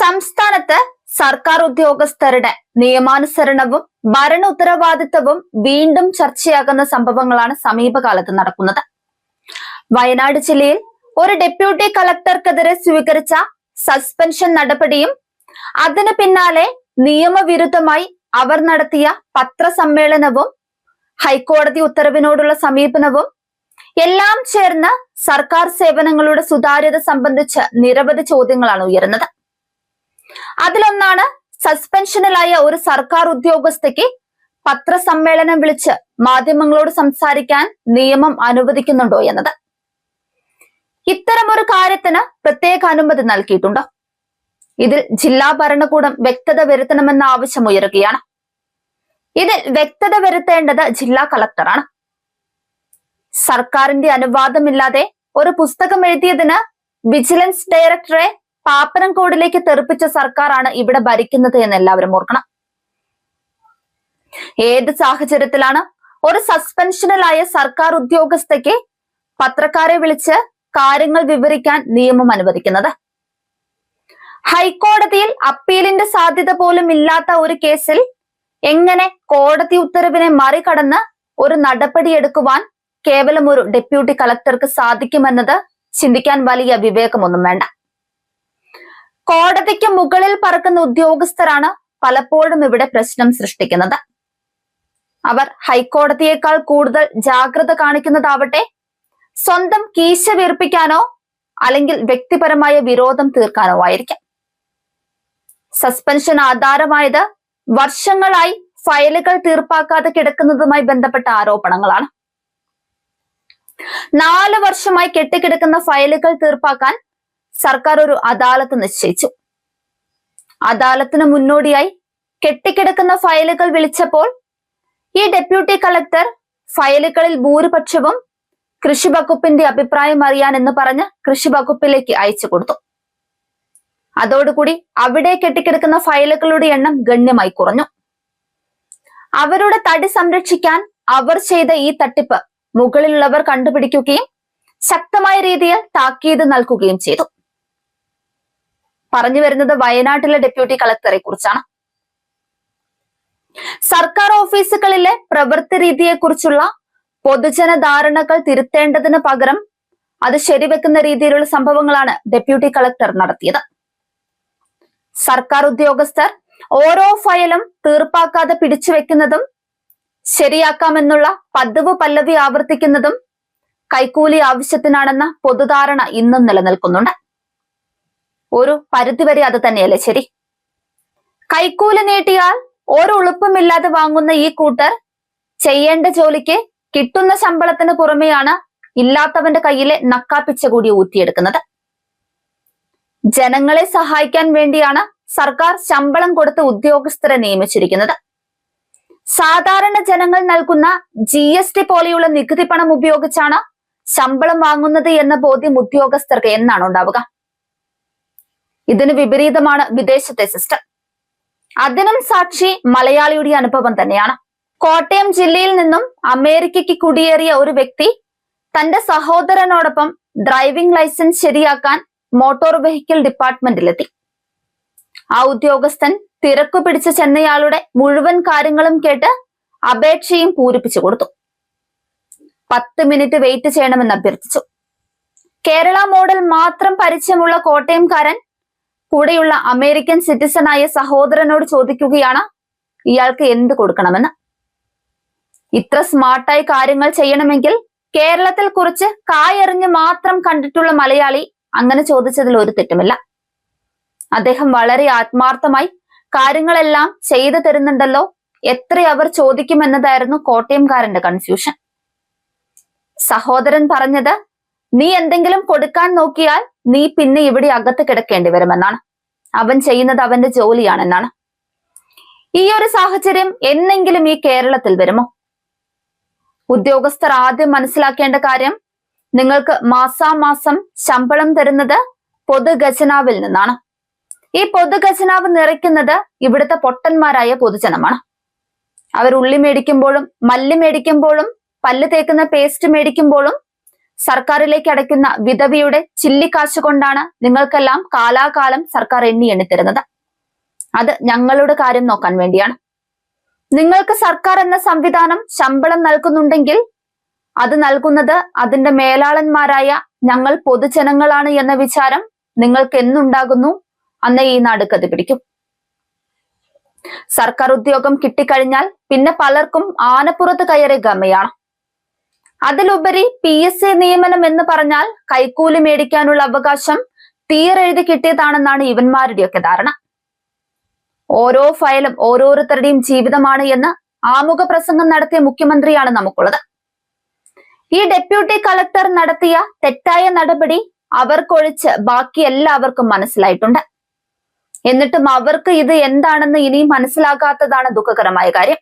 സംസ്ഥാനത്ത് സർക്കാർ ഉദ്യോഗസ്ഥരുടെ നിയമാനുസരണവും ഭരണ ഉത്തരവാദിത്തവും വീണ്ടും ചർച്ചയാകുന്ന സംഭവങ്ങളാണ് സമീപകാലത്ത് നടക്കുന്നത്. വയനാട് ജില്ലയിൽ ഒരു ഡെപ്യൂട്ടി കളക്ടർക്കെതിരെ സ്വീകരിച്ച സസ്പെൻഷൻ നടപടിയും അതിനു പിന്നാലെ നിയമവിരുദ്ധമായി അവർ നടത്തിയ പത്രസമ്മേളനവും ഹൈക്കോടതി ഉത്തരവിനോടുള്ള സമീപനവും എല്ലാം ചേർന്ന് സർക്കാർ സേവനങ്ങളുടെ സുതാര്യത സംബന്ധിച്ച് നിരവധി ചോദ്യങ്ങളാണ് ഉയരുന്നത്. അതിലൊന്നാണ് സസ്പെൻഷനിലായ ഒരു സർക്കാർ ഉദ്യോഗസ്ഥയ്ക്ക് പത്രസമ്മേളനം വിളിച്ച് മാധ്യമങ്ങളോട് സംസാരിക്കാൻ നിയമം അനുവദിക്കുന്നുണ്ടോ എന്നത്. ഇത്തരമൊരു കാര്യത്തിന് പ്രത്യേക അനുമതി നൽകിയിട്ടുണ്ടോ? ഇതിൽ ജില്ലാ ഭരണകൂടം വ്യക്തത വരുത്തണമെന്ന ആവശ്യം ഉയരുകയാണ്. ഇതിൽ വ്യക്തത വരുത്തേണ്ടത് ജില്ലാ കളക്ടറാണ്. സർക്കാരിന്റെ അനുവാദമില്ലാതെ ഒരു പുസ്തകം എഴുതിയതിന് വിജിലൻസ് ഡയറക്ടറെ പാപ്പനംകോടിലേക്ക് തെറിപ്പിച്ച സർക്കാരാണ് ഇവിടെ ഭരിക്കുന്നത് എന്ന് എല്ലാവരും ഓർക്കണം. ഏത് സാഹചര്യത്തിലാണ് ഒരു സസ്പെൻഷനിലായ സർക്കാർ ഉദ്യോഗസ്ഥയ്ക്ക് പത്രക്കാരെ വിളിച്ച് കാര്യങ്ങൾ വിവരിക്കാൻ നിയമം അനുവദിക്കുന്നത്? ഹൈക്കോടതിയിൽ അപ്പീലിന്റെ സാധ്യത പോലും ഇല്ലാത്ത ഒരു കേസിൽ എങ്ങനെ കോടതി ഉത്തരവിനെ മറികടന്ന് ഒരു നടപടി എടുക്കുവാൻ കേവലം ഒരു ഡെപ്യൂട്ടി കളക്ടർക്ക് സാധിക്കുമെന്നത് ചിന്തിക്കാൻ വലിയ വിവേകമൊന്നും വേണ്ട. കോടതിക്ക് മുകളിൽ പറക്കുന്ന ഉദ്യോഗസ്ഥരാണ് പലപ്പോഴും ഇവിടെ പ്രശ്നം സൃഷ്ടിക്കുന്നത്. അവർ ഹൈക്കോടതിയേക്കാൾ കൂടുതൽ ജാഗ്രത കാണിക്കുന്നതാവട്ടെ സ്വന്തം കീശ വീർപ്പിക്കാനോ അല്ലെങ്കിൽ വ്യക്തിപരമായ വിരോധം തീർക്കാനോ ആയിരിക്കാം. സസ്പെൻഷൻ ആധാരമായത് വർഷങ്ങളായി ഫയലുകൾ തീർപ്പാക്കാതെ കിടക്കുന്നതുമായി ബന്ധപ്പെട്ട ആരോപണങ്ങളാണ്. നാല് വർഷമായി കെട്ടിക്കിടക്കുന്ന ഫയലുകൾ തീർപ്പാക്കാൻ സർക്കാർ ഒരു അദാലത്ത് നിശ്ചയിച്ചു. അദാലത്തിന് മുന്നോടിയായി കെട്ടിക്കിടക്കുന്ന ഫയലുകൾ വിളിച്ചപ്പോൾ ഈ ഡെപ്യൂട്ടി കളക്ടർ ഫയലുകളിൽ ഭൂരിപക്ഷവും കൃഷി വകുപ്പിന്റെ അഭിപ്രായം അറിയാൻ എന്ന് പറഞ്ഞ് കൃഷി വകുപ്പിലേക്ക് അയച്ചു കൊടുത്തു. അതോടുകൂടി അവിടെ കെട്ടിക്കിടക്കുന്ന ഫയലുകളുടെ എണ്ണം ഗണ്യമായി കുറഞ്ഞു. അവരുടെ തടി സംരക്ഷിക്കാൻ അവർ ചെയ്ത ഈ തട്ടിപ്പ് മുകളിലുള്ളവർ കണ്ടുപിടിക്കുകയും ശക്തമായ രീതിയിൽ താക്കീത് നൽകുകയും ചെയ്തു. പറഞ്ഞു വരുന്നത് വയനാട്ടിലെ ഡെപ്യൂട്ടി കളക്ടറെ കുറിച്ചാണ്. സർക്കാർ ഓഫീസുകളിലെ പ്രവൃത്തി രീതിയെക്കുറിച്ചുള്ള പൊതുജന ധാരണകൾ തിരുത്തേണ്ടതിന് പകരം അത് ശരിവെക്കുന്ന രീതിയിലുള്ള സംഭവങ്ങളാണ് ഡെപ്യൂട്ടി കളക്ടർ നടത്തിയത്. സർക്കാർ ഉദ്യോഗസ്ഥർ ഓരോ ഫയലും തീർപ്പാക്കാതെ പിടിച്ചു വെക്കുന്നതും ശരിയാക്കാമെന്നുള്ള പതിവ് പല്ലവി ആവർത്തിക്കുന്നതും കൈക്കൂലി ആവശ്യത്തിനാണെന്ന പൊതുധാരണ ഇന്നും നിലനിൽക്കുന്നുണ്ട്. ഒരു പരിധിവരെ അത് തന്നെയല്ലേ ശരി? കൈക്കൂലി നീട്ടിയാൽ ഒരു ഉളുപ്പുമില്ലാതെ വാങ്ങുന്ന ഈ കൂട്ടർ ചെയ്യേണ്ട ജോലിക്ക് കിട്ടുന്ന ശമ്പളത്തിന് പുറമെയാണ് ഇല്ലാത്തവന്റെ കയ്യിലെ നക്കാപ്പിച്ച കൂടി ഊറ്റിയെടുക്കുന്നത്. ജനങ്ങളെ സഹായിക്കാൻ വേണ്ടിയാണ് സർക്കാർ ശമ്പളം കൊടുത്ത് ഉദ്യോഗസ്ഥരെ നിയമിച്ചിരിക്കുന്നത്. സാധാരണ ജനങ്ങൾ നൽകുന്ന ജി എസ് ടി പോലെയുള്ള നികുതി പണം ഉപയോഗിച്ചാണ് ശമ്പളം വാങ്ങുന്നത് എന്ന ബോധ്യം ഉദ്യോഗസ്ഥർക്ക് എന്നാണ് ഉണ്ടാവുക. ഇതിന് വിപരീതമാണ് വിദേശത്തെ സിസ്റ്റം അതിനും സാക്ഷി മലയാളിയുടെ അനുഭവം തന്നെയാണ്. കോട്ടയം ജില്ലയിൽ നിന്നും അമേരിക്കയ്ക്ക് കുടിയേറിയ ഒരു വ്യക്തി തന്റെ സഹോദരനോടൊപ്പം ഡ്രൈവിംഗ് ലൈസൻസ് ശരിയാക്കാൻ മോട്ടോർ വെഹിക്കിൾ ഡിപ്പാർട്ട്മെന്റിലെത്തി ആ ഉദ്യോഗസ്ഥൻ തിരക്കു പിടിച്ച് ചെന്നയാളുടെ മുഴുവൻ കാര്യങ്ങളും കേട്ട് അപേക്ഷയും പൂരിപ്പിച്ചു കൊടുത്തു. പത്ത് മിനിറ്റ് വെയിറ്റ് ചെയ്യണമെന്ന് അഭ്യർത്ഥിച്ചു. കേരള മോഡൽ മാത്രം പരിചയമുള്ള കോട്ടയംകാരൻ കൂടെയുള്ള അമേരിക്കൻ സിറ്റിസണായ സഹോദരനോട് ചോദിക്കുകയാണ് ഇയാൾക്ക് എന്ത് കൊടുക്കണമെന്ന്? ഇത്ര സ്മാർട്ടായി കാര്യങ്ങൾ ചെയ്യണമെങ്കിൽ കേരളത്തിൽ കുറിച്ച് കായെറിഞ്ഞ് മാത്രം കണ്ടിട്ടുള്ള മലയാളി അങ്ങനെ ചോദിച്ചതിൽ ഒരു തെറ്റുമില്ല. അദ്ദേഹം വളരെ ആത്മാർത്ഥമായി കാര്യങ്ങളെല്ലാം ചെയ്തു തരുന്നുണ്ടല്ലോ എത്ര അവർ ചോദിക്കുമെന്നതായിരുന്നു കോട്ടയംകാരന്റെ കൺഫ്യൂഷൻ സഹോദരൻ പറഞ്ഞത് നീ എന്തെങ്കിലും കൊടുക്കാൻ നോക്കിയാൽ നീ പിന്നെ ഇവിടെ അകത്ത് കിടക്കേണ്ടി വരുമെന്നാണ്. അവൻ ചെയ്യുന്നത് അവന്റെ ജോലിയാണെന്നാണ്. ഈ ഒരു സാഹചര്യം എന്നെങ്കിലും ഈ കേരളത്തിൽ വരുമോ? ഉദ്യോഗസ്ഥർ ആദ്യം മനസ്സിലാക്കേണ്ട കാര്യം നിങ്ങൾക്ക് മാസാമാസം ശമ്പളം തരുന്നത് പൊതുഖജനാവിൽ നിന്നാണ്. ഈ പൊതുഖജനാവ് നിറയ്ക്കുന്നത് ഇവിടുത്തെ പൊട്ടന്മാരായ പൊതുജനമാണ്. അവർ ഉള്ളി മേടിക്കുമ്പോഴും മല്ലി മേടിക്കുമ്പോഴും പല്ല് തേക്കുന്ന പേസ്റ്റ് മേടിക്കുമ്പോഴും സർക്കാരിലേക്ക് അടയ്ക്കുന്ന വിധവിയുടെ ചില്ലിക്കാശ് കൊണ്ടാണ് നിങ്ങൾക്കെല്ലാം കാലാകാലം സർക്കാർ എണ്ണി എണ്ണിത്തരുന്നത് അത് ഞങ്ങളുടെ കാര്യം നോക്കാൻ വേണ്ടിയാണ്. നിങ്ങൾക്ക് സർക്കാർ എന്ന സംവിധാനം ശമ്പളം നൽകുന്നുണ്ടെങ്കിൽ അത് നൽകുന്നത് അതിന്റെ മേലാളന്മാരായ ഞങ്ങൾ പൊതുജനങ്ങളാണ് എന്ന വിചാരം നിങ്ങൾക്ക് എന്നുണ്ടാകുന്നു. അന്ന് ഈ നാട് കതി പിടിക്കും സർക്കാർ ഉദ്യോഗം കിട്ടിക്കഴിഞ്ഞാൽ പിന്നെ പലർക്കും ആനപ്പുറത്ത് കയറി ഗമയാണ്. അതിലുപരി പി എസ് സി നിയമനം എന്ന് പറഞ്ഞാൽ കൈക്കൂലി മേടിക്കാനുള്ള അവകാശം തീരെഴുതി കിട്ടിയതാണെന്നാണ് ഇവന്മാരുടെയൊക്കെ ധാരണ. ഓരോ ഫയലും ഓരോരുത്തരുടെയും ജീവിതമാണ് എന്ന് ആമുഖ പ്രസംഗം നടത്തിയ മുഖ്യമന്ത്രിയാണ് നമുക്കുള്ളത്. ഈ ഡെപ്യൂട്ടി കളക്ടർ നടത്തിയ തെറ്റായ നടപടി അവർക്കൊഴിച്ച് ബാക്കി എല്ലാവർക്കും മനസ്സിലായിട്ടുണ്ട്. എന്നിട്ടും അവർക്ക് ഇത് എന്താണെന്ന് ഇനിയും മനസ്സിലാക്കാത്തതാണ് ദുഃഖകരമായ കാര്യം.